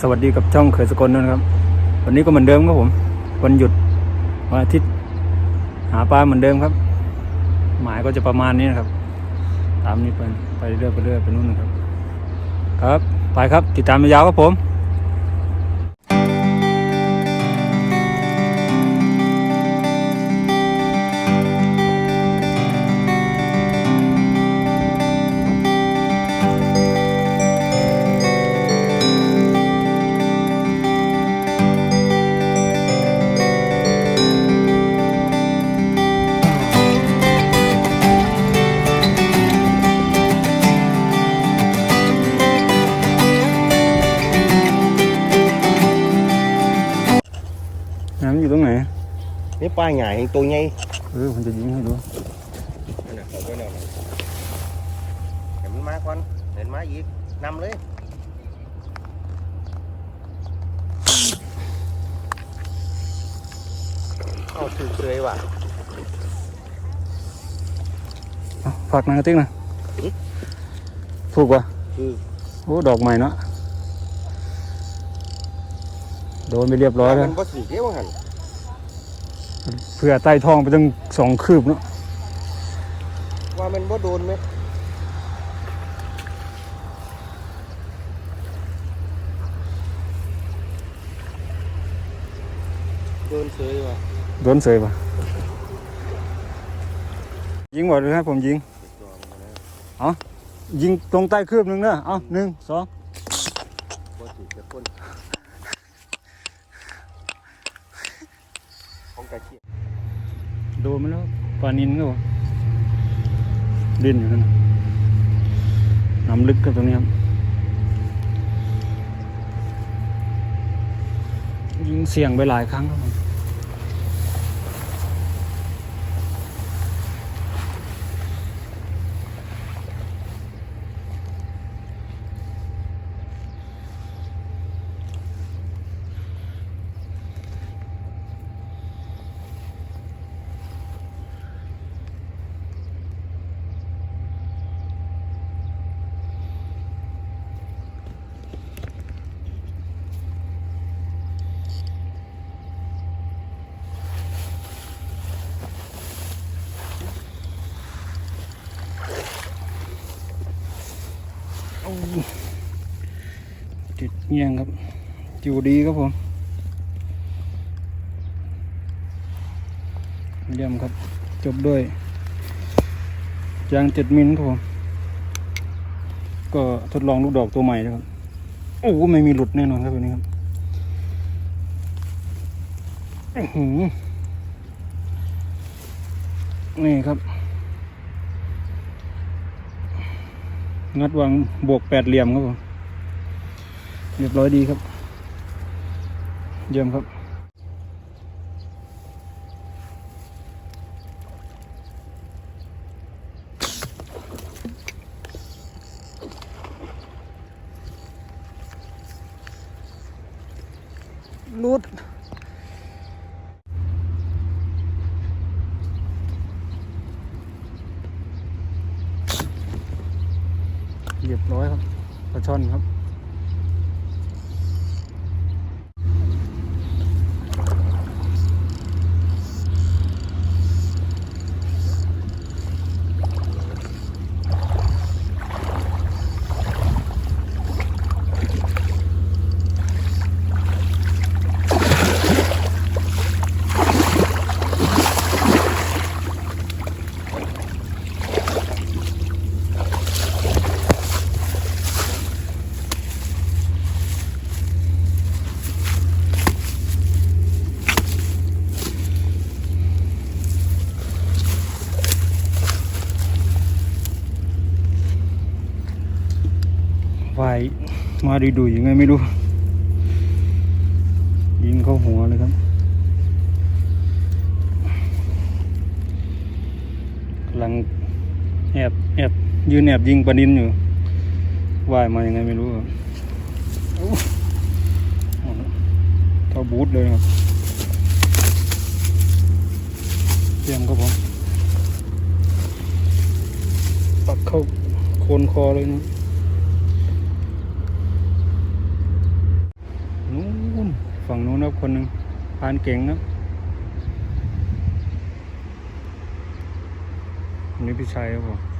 สวัสดีกับช่องเขยสกลนะครับ วันนี้ก็เหมือนเดิมครับผม วันหยุดวันอาทิตย์หาปลาเหมือนเดิมครับ หมายก็จะประมาณนี้นะครับ ตามนี้ไปไปเรื่อยไปเรื่อยไปนู่นนะครับ ครับ ไปครับติดตามยาวครับผม นี่ปลาใหญ่เองตัวใหญ่เออผมจะยิงให้ดูนั่นน่ะเขาไว้แล้วนะเห็นมันมาก่อน เห็นมาอีกนำเลยเอาถือเลยว่ะเอาฝากนางกระติกนะถูกป่ะคือโอ้ดอกใหม่เนาะโดนไปเรียบร้อยแล้วมันบ่สีเดียวหันเพื่อใต้ท้องไปตั้งสองคืบเนาะว่ามันบ่โดนไหมโดนเฉยว่ะโดนเสยป่ะยิงหมดเลยครับผมยิงยิงตรงใต้คืบหนึ่งเนอะเอาหนึ่งสองบ่ถือจะคน ของกระเชียมโดนมาแล้วปลานินก็ดิ้นอยู่นั่นน้ำลึกกันตรงนี้ครับยิงเสี่ยงไปหลายครั้งครับผม ติด เงียงครับ อยู่ดีครับผมเยี่ยมครับ จบด้วยยางเจ็ดมิลครับผมก็ทดลองลูกดอกตัวใหม่นะครับ โอ้โหไม่มีหลุดแน่นอนครับตัวนี้ครับอื้อหือนี่ครับ งัดวางบวกแปดเหลี่ยมครับผม เรียบร้อยดีครับ เยี่ยมครับ รูดเรียบร้อยครับปลาช่อนครับ ไฟมาดีดูยังไงไม่รู้ ยิงเข้าหัวเลยครับกำลังแอบแอบยืนแอบยิงปลานินอยู่ว่ายมายังไงไม่รู้ครับโอ้เอาละเท่าบูทเลยครับเตรียมครับผมปักเข้าโคนคอเลยนะ นู้นครับคนหนึ่งพานเก่งครับอันนี้พี่ชัยครับผม